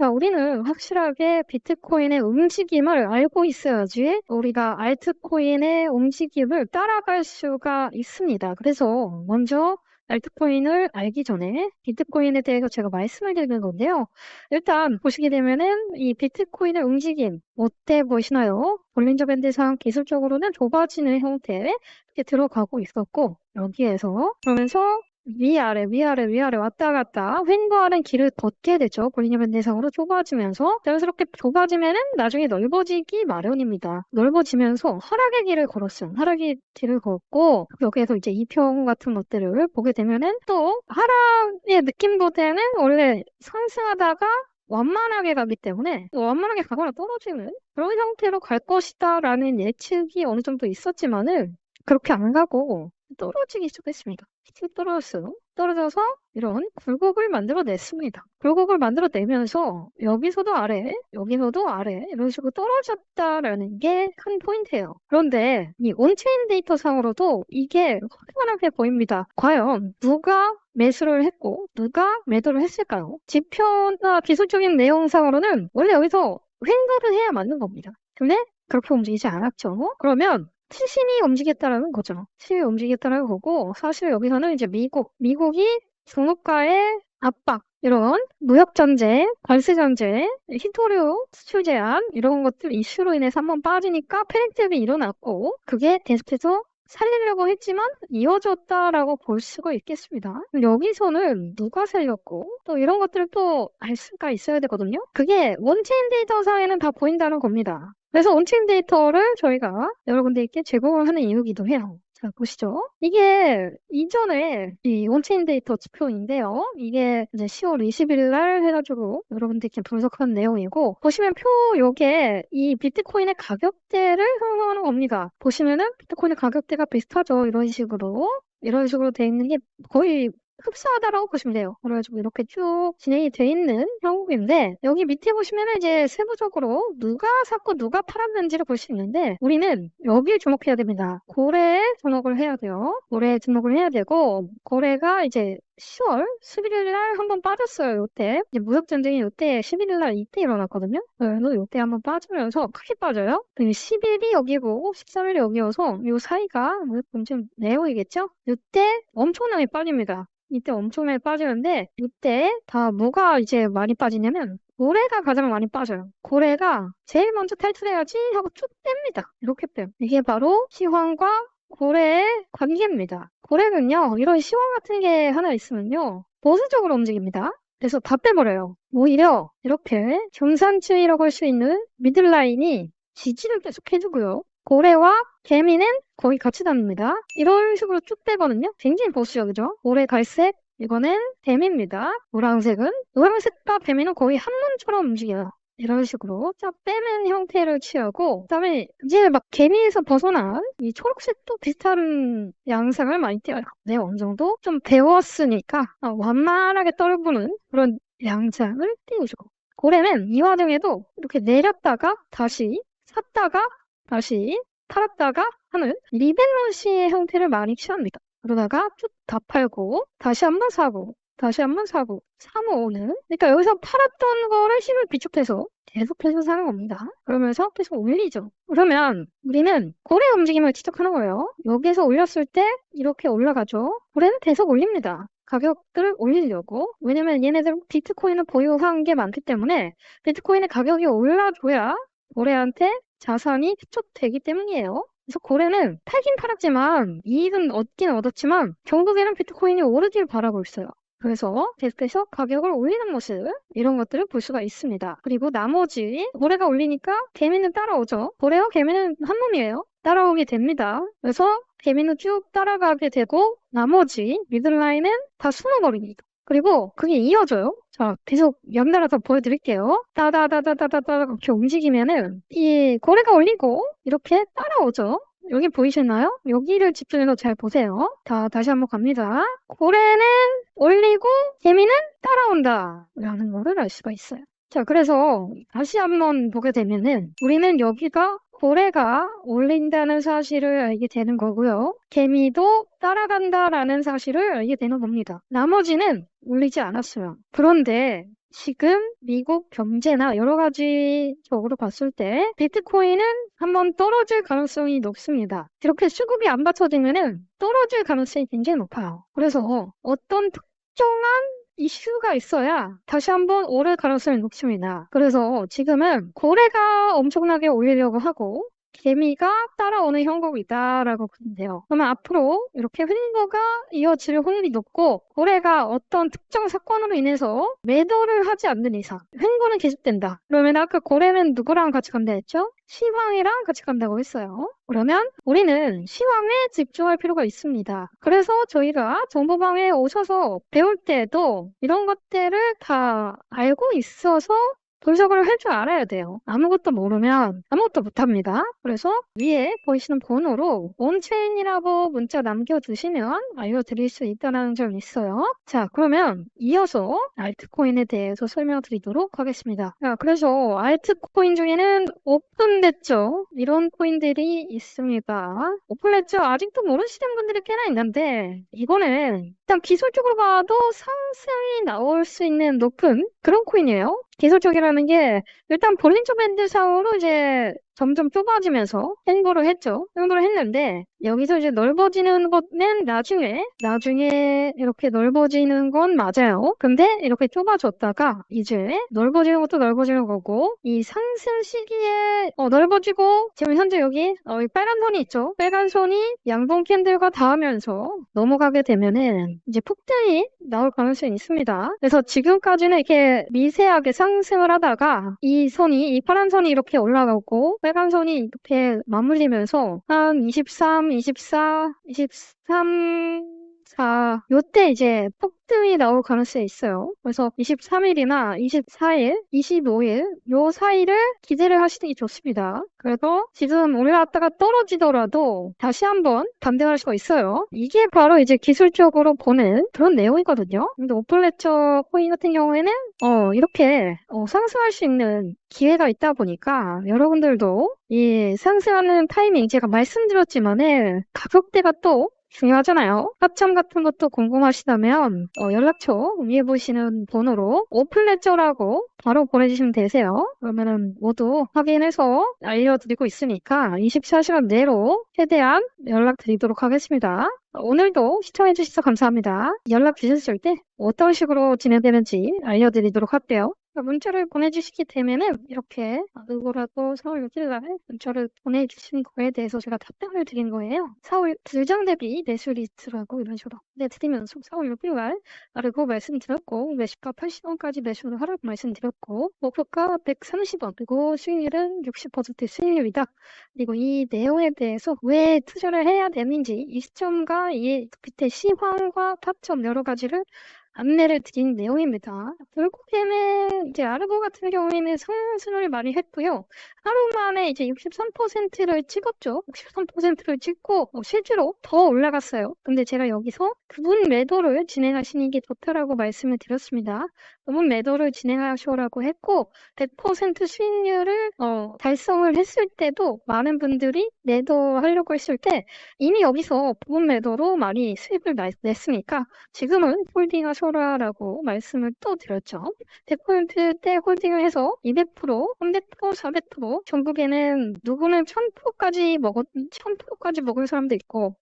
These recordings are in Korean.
자, 우리는 확실하게 비트코인의 움직임을 알고 있어야지 우리가 알트코인의 움직임을 따라갈 수가 있습니다. 그래서 먼저 알트코인을 알기 전에 비트코인에 대해서 제가 말씀을 드리는 건데요. 일단 보시게 되면은 이 비트코인의 움직임 어때 보이시나요? 볼린저 밴드상 기술적으로는 좁아지는 형태에 들어가고 있었고 여기에서 그러면서 위아래 위아래 위아래 왔다 갔다 횡보하는 길을 걷게 되죠. 볼리니어 밴드상으로 좁아지면서 자연스럽게 좁아지면은 나중에 넓어지기 마련입니다. 넓어지면서 하락의 길을 걸었어요. 하락의 길을 걷고 여기에서 이제 이평 같은 것들을 보게 되면은 또 하락의 느낌보다는 원래 상승하다가 완만하게 가기 때문에 완만하게 가거나 떨어지는 그런 형태로 갈 것이다라는 예측이 어느 정도 있었지만은 그렇게 안 가고 떨어지기 시작했습니다. 틱 떨어졌어요. 떨어져서 이런 굴곡을 만들어냈습니다. 굴곡을 만들어내면서 여기서도 아래, 여기서도 아래 이런 식으로 떨어졌다라는 게큰 포인트예요. 그런데 이 온체인 데이터 상으로도 이게 확연하게 보입니다. 과연 누가 매수를 했고 누가 매도를 했을까요? 지표나 기술적인 내용상으로는 원래 여기서 횡보를 해야 맞는 겁니다. 근데 그렇게 움직이지 않았죠. 그러면 시신이 움직였다라는 거죠. 시신이 움직였다라는 거고 사실 여기서는 이제 미국, 미국이 중국과의 압박 이런 무역 전쟁, 관세 전쟁, 히토류 수출 제한 이런 것들 이슈로 인해서 한번 빠지니까 패닉텝이 일어났고 그게 계속해서 살리려고 했지만 이어졌다라고 볼 수가 있겠습니다. 여기서는 누가 살렸고 또 이런 것들을 또 알 수가 있어야 되거든요. 그게 원체인 데이터상에는 다 보인다는 겁니다. 그래서 온체인 데이터를 저희가 여러분들께 제공을 하는 이유기도 해요. 자, 보시죠. 이게 이전에 이 온체인 데이터 지표인데요. 이게 이제 10월 20일 날 해가지고 여러분들께 분석한 내용이고, 보시면 표 요게 이 비트코인의 가격대를 형성하는 겁니다. 보시면은 비트코인의 가격대가 비슷하죠. 이런 식으로. 이런 식으로 돼 있는 게 거의 흡사하다라고 보시면 돼요. 그래가지고 이렇게 쭉 진행이 돼 있는 형국인데 여기 밑에 보시면은 이제 세부적으로 누가 샀고 누가 팔았는지를 볼 수 있는데 우리는 여기에 주목해야 됩니다. 고래에 주목을 해야 돼요. 고래에 주목을 해야 되고 고래가 이제 10월 11일 날 한 번 빠졌어요. 요때 이제 무역 전쟁이 요때 11일 날 이때 일어났거든요. 그래서 요때 한 번 빠지면서 크게 빠져요. 10일이 여기고 13일이 여기여서 요 사이가 무역 전쟁 내용이겠죠? 요때 엄청나게 빠집니다. 이때 엄청나게 빠지는데 이때 다 뭐가 이제 많이 빠지냐면 고래가 가장 많이 빠져요. 고래가 제일 먼저 탈출해야지 하고 쭉 뺍니다. 이렇게 빼요. 이게 바로 시황과 고래의 관계입니다. 고래는요, 이런 시황 같은 게 하나 있으면요, 보수적으로 움직입니다. 그래서 다 빼버려요. 오히려 이렇게 경산추이라고 할 수 있는 미들라인이 지지를 계속 해주고요. 고래와 개미는 거의 같이 다닙니다. 이런 식으로 쭉 빼거든요. 굉장히 보수적이죠. 고래 갈색, 이거는 뱀입니다. 노란색은 노란색과 뱀이는 거의 한 놈처럼 움직여요. 이런 식으로 쫙 빼는 형태를 취하고 그다음에 이제 막 개미에서 벗어난 이 초록색도 비슷한 양상을 많이 띄어요. 네, 어느 정도 좀 배웠으니까 완만하게 떨구는 그런 양상을 띄우죠. 고래는 이 와중에도 이렇게 내렸다가 다시 샀다가 다시 팔았다가 하는 리밸런스의 형태를 많이 취합니다. 그러다가 쭉 다 팔고 다시 한 번 사고 다시 한 번 사고 사모으는 그러니까 여기서 팔았던 거를 힘을 비축해서 계속해서 사는 겁니다. 그러면서 계속 올리죠. 그러면 우리는 고래 움직임을 지적하는 거예요. 여기서 올렸을 때 이렇게 올라가죠. 고래는 계속 올립니다. 가격들을 올리려고. 왜냐면 얘네들 비트코인을 보유한 게 많기 때문에 비트코인의 가격이 올라줘야 고래한테 자산이 축적되기 때문이에요. 그래서 고래는 팔긴 팔았지만 이익은 얻긴 얻었지만 결국에는 비트코인이 오르길 바라고 있어요. 그래서 계속해서 가격을 올리는 모습 이런 것들을 볼 수가 있습니다. 그리고 나머지 고래가 올리니까 개미는 따라오죠. 고래와 개미는 한 놈이에요. 따라오게 됩니다. 그래서 개미는 쭉 따라가게 되고 나머지 미들라인은 다 숨어버립니다. 그리고 그게 이어져요. 자, 계속 연달아서 보여드릴게요. 따다다다다다다 이렇게 움직이면은 이 고래가 올리고 이렇게 따라오죠. 여기 보이시나요? 여기를 집중해서 잘 보세요. 자, 다시 한번 갑니다. 고래는 올리고 개미는 따라온다. 라는 거를 알 수가 있어요. 자, 그래서 다시 한번 보게 되면은 우리는 여기가 고래가 올린다는 사실을 알게 되는 거고요. 개미도 따라간다라는 사실을 알게 되는 겁니다. 나머지는 올리지 않았어요. 그런데 지금 미국 경제나 여러 가지 적으로 봤을 때 비트코인은 한번 떨어질 가능성이 높습니다. 이렇게 수급이 안 받쳐지면은 떨어질 가능성이 굉장히 높아요. 그래서 어떤 특정한 이슈가 있어야 다시 한번 오를 가능성이 높습니다. 그래서 지금은 고래가 엄청나게 올리려고 하고 개미가 따라오는 형국이다라고 보면 돼요. 그러면 앞으로 이렇게 횡보가 이어질 확률이 높고 고래가 어떤 특정 사건으로 인해서 매도를 하지 않는 이상 횡보는 계속된다. 그러면 아까 고래는 누구랑 같이 간다 했죠? 시황이랑 같이 간다고 했어요. 그러면 우리는 시황에 집중할 필요가 있습니다. 그래서 저희가 정보방에 오셔서 배울 때도 이런 것들을 다 알고 있어서 분석을 할 줄 알아야 돼요. 아무것도 모르면 아무것도 못합니다. 그래서 위에 보이시는 번호로 온체인이라고 문자 남겨주시면 알려드릴 수 있다는 점이 있어요. 자, 그러면 이어서 알트코인에 대해서 설명드리도록 하겠습니다. 자, 그래서 알트코인 중에는 오픈됐죠. 이런 코인들이 있습니다. 오픈됐죠. 아직도 모르시는 분들이 꽤나 있는데 이거는 일단 기술적으로 봐도 상승이 나올 수 있는 높은 그런 코인이에요. 기술적이라는 게 일단 볼린저 밴드 상으로 이제 점점 좁아지면서 행보를 했죠. 행보를 했는데 여기서 이제 넓어지는 것은 나중에 나중에 이렇게 넓어지는 건 맞아요. 근데 이렇게 좁아졌다가 이제 넓어지는 것도 넓어지는 거고 이 상승 시기에 어, 넓어지고 지금 현재 여기 어, 이 빨간 선이 있죠. 빨간 선이 양봉 캔들과 닿으면서 넘어가게 되면은 이제 폭등이 나올 가능성이 있습니다. 그래서 지금까지는 이렇게 미세하게 상승을 하다가 이 선이 이 파란 선이 이렇게 올라가고 빨간선이 이렇게 맞물리면서 한 23, 24, 23, 4 요때 이제 폭등이 나올 가능성이 있어요. 그래서 23일이나 24일, 25일 요 사이를 기대를 하시는 게 좋습니다. 그래도 지금 올라왔다가 떨어지더라도 다시 한번 반등할 수가 있어요. 이게 바로 이제 기술적으로 보는 그런 내용이거든요. 근데 오플레처 코인 같은 경우에는 어 이렇게 어, 상승할 수 있는 기회가 있다 보니까 여러분들도 이 상승하는 타이밍 제가 말씀드렸지만은 가격대가 또 중요하잖아요. 합참 같은 것도 궁금하시다면 어, 연락처 위에 보시는 번호로 오플레저라고 바로 보내주시면 되세요. 그러면은 모두 확인해서 알려드리고 있으니까 24시간 내로 최대한 연락드리도록 하겠습니다. 오늘도 시청해주셔서 감사합니다. 연락 주셨을 때 어떤 식으로 진행되는지 알려드리도록 할게요. 문자를 보내주시게 되면은 이렇게 누구라도 4월 6일 날 문자를 보내주신 거에 대해서 제가 답변을 드린 거예요. 4월 들장 대비 매수 리스트라고 이런 식으로 네, 드리면서 4월 6일 날 아르고 말씀드렸고 매수가 80원까지 매수를 하라고 말씀드렸고 목표가 130원 그리고 수익률은 60% 수익률이다. 그리고 이 내용에 대해서 왜 투자를 해야 되는지 이 시점과 이 밑에 시황과 타점 여러 가지를 안내를 드린 내용입니다. 결국에는 이제 아르고 같은 경우에는 상승을 많이 했고요. 하루 만에 이제 63%를 찍었죠. 63%를 찍고 어, 실제로 더 올라갔어요. 근데 제가 여기서 그분 매도를 진행하시는 게 좋다라고 말씀을 드렸습니다. 그분 매도를 진행하셔라고 했고 100% 수익률을 어, 달성을 했을 때도 많은 분들이 매도하려고 했을 때 이미 여기서 부분 매도로 많이 수익을 냈으니까 지금은 홀딩하셔 하셔라라고 말씀을 또 드렸죠. 100%대 홀딩을 해서 200%, 300%, 400% 전국에는 누구는 1000%까지 먹었 1000%까지 먹을 사람도 있고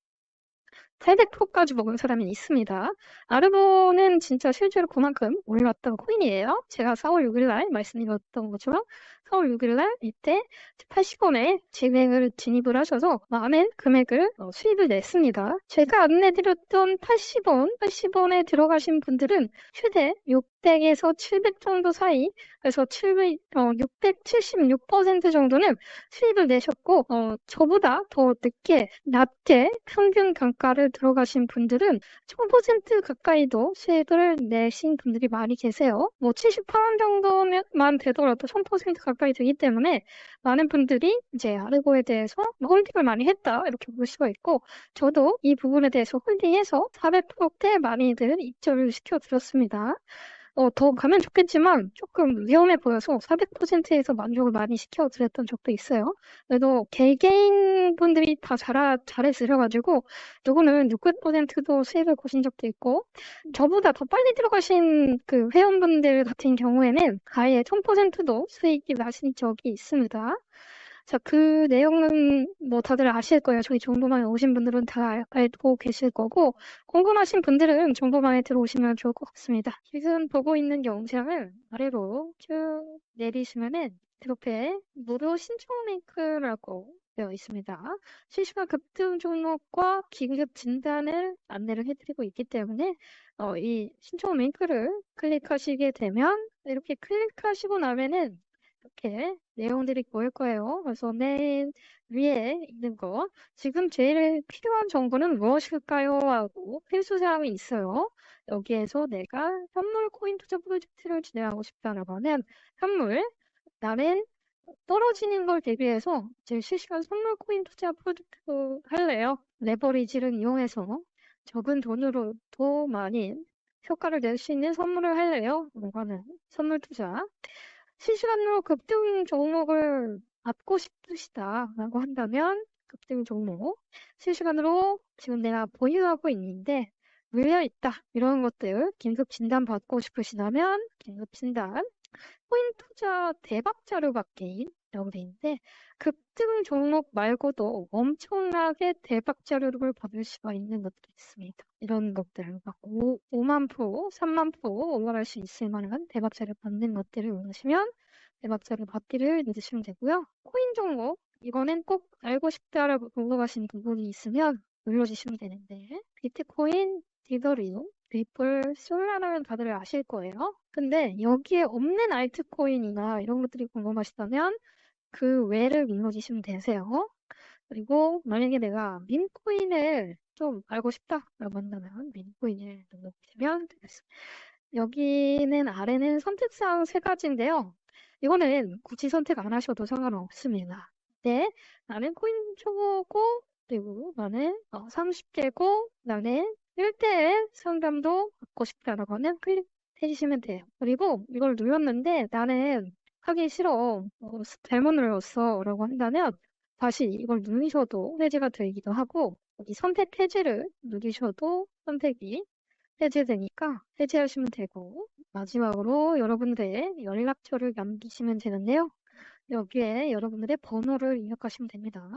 800%까지 먹은 사람이 있습니다. 아르보는 진짜 실제로 그만큼 올랐던 코인이에요. 제가 4월 6일 날 말씀드렸던 것처럼 4월 6일 날 이때 80원에 진행을 진입을 하셔서 많은 금액을 어, 수입을 냈습니다. 제가 안내드렸던 80원, 80원에 들어가신 분들은 최대 600에서 700 정도 사이, 그래서 700, 어, 676% 정도는 수입을 내셨고, 어, 저보다 더 늦게, 낮게 평균 단가를 들어가신 분들은 1000% 가까이도 수입을 내신 분들이 많이 계세요. 뭐 78원 정도만 되더라도 1000% 가까이 되기 때문에 많은 분들이 이제 아르고에 대해서 홀딩을 많이 했다 이렇게 볼 수가 있고 저도 이 부분에 대해서 홀딩해서 400%대 많이들 입점을 시켜드렸습니다. 어, 더 가면 좋겠지만 조금 위험해 보여서 400%에서 만족을 많이 시켜드렸던 적도 있어요. 그래도 개개인 분들이 다 잘, 잘해주셔가지고 누구는 600%도 수익을 보신 적도 있고 저보다 더 빨리 들어가신 그 회원분들 같은 경우에는 아예 1000%도 수익이 나신 적이 있습니다. 자, 그 내용은 뭐 다들 아실 거예요. 저희 정보망에 오신 분들은 다 알- 알고 계실 거고, 궁금하신 분들은 정보망에 들어오시면 좋을 것 같습니다. 지금 보고 있는 영상을 아래로 쭉 내리시면은 그 옆에 무료 신청 링크라고 되어 있습니다. 실시간 급등 종목과 긴급 진단을 안내를 해드리고 있기 때문에 어, 이 신청 링크를 클릭하시게 되면 이렇게 클릭하시고 나면은 이렇게 내용들이 보일 거예요. 그래서 맨 위에 있는 거, 지금 제일 필요한 정보는 무엇일까요? 하고 필수 사항이 있어요. 여기에서 내가 현물 코인 투자 프로젝트를 진행하고 싶다라고 하면 현물, 나는 떨어지는 걸 대비해서 제 실시간 선물 코인 투자 프로젝트 할래요. 레버리지를 이용해서 적은 돈으로 더 많이 효과를 낼 수 있는 선물을 할래요. 하는 선물 투자. 실시간으로 급등 종목을 받고 싶으시다라고 한다면 급등 종목 실시간으로 지금 내가 보유하고 있는데 물려 있다. 이런 것들 긴급 진단 받고 싶으시다면 긴급 진단 코인 투자 대박 자료 받기라고 돼 있는데 급등 종목 말고도 엄청나게 대박 자료를 받을 수가 있는 것들이 있습니다. 이런 것들 막 5, 5만 프로, 3만 프로 올라갈 수 있을 만한 대박 자료 받는 것들을 원하시면 대박자를 받기를 누르시면 되고요. 코인 종목, 이거는 꼭 알고 싶다라고 궁금하신 부분이 있으면 눌러주시면 되는데, 비트코인, 디더리움, 리플, 솔라라는 다들 아실 거예요. 근데 여기에 없는 알트코인이나 이런 것들이 궁금하시다면 그 외를 눌러주시면 되세요. 그리고 만약에 내가 민코인을 좀 알고 싶다라고 한다면 민코인을 눌러보시면 되겠습니다. 여기는 아래는 선택사항 세 가지인데요. 이거는 굳이 선택 안 하셔도 상관없습니다. 네, 나는 코인 초보고, 그리고 나는 어, 30개고, 나는 1대1 상담도 받고 싶다라고 하면 클릭해주시면 돼요. 그리고 이걸 눌렀는데 나는 하기 싫어, 어, 잘못 눌렀어 라고 한다면 다시 이걸 누르셔도 해제가 되기도 하고 여기 선택 해제를 누르셔도 선택이 해제되니까 해제하시면 되고 마지막으로 여러분들의 연락처를 남기시면 되는데요. 여기에 여러분들의 번호를 입력하시면 됩니다.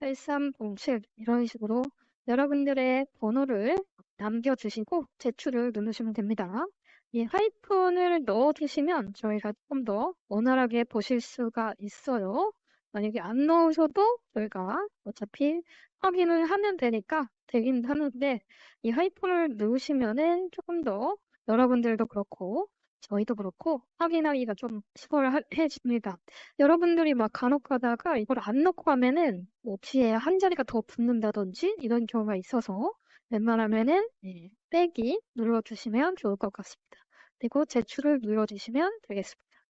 010-2824-8307 이런 식으로 여러분들의 번호를 남겨주시고 제출을 누르시면 됩니다. 이 하이픈을 넣어주시면 저희가 좀더 원활하게 보실 수가 있어요. 만약에 안 넣으셔도 저희가 어차피 확인을 하면 되니까 되긴 하는데 이 하이픈을 넣으시면은 조금 더 여러분들도 그렇고 저희도 그렇고 확인하기가 좀 수월해집니다. 여러분들이 막 간혹 가다가 이걸 안 넣고 가면은 뭐 뒤에 한 자리가 더 붙는다든지 이런 경우가 있어서 웬만하면은 네, 빼기 눌러주시면 좋을 것 같습니다. 그리고 제출을 눌러주시면 되겠습니다.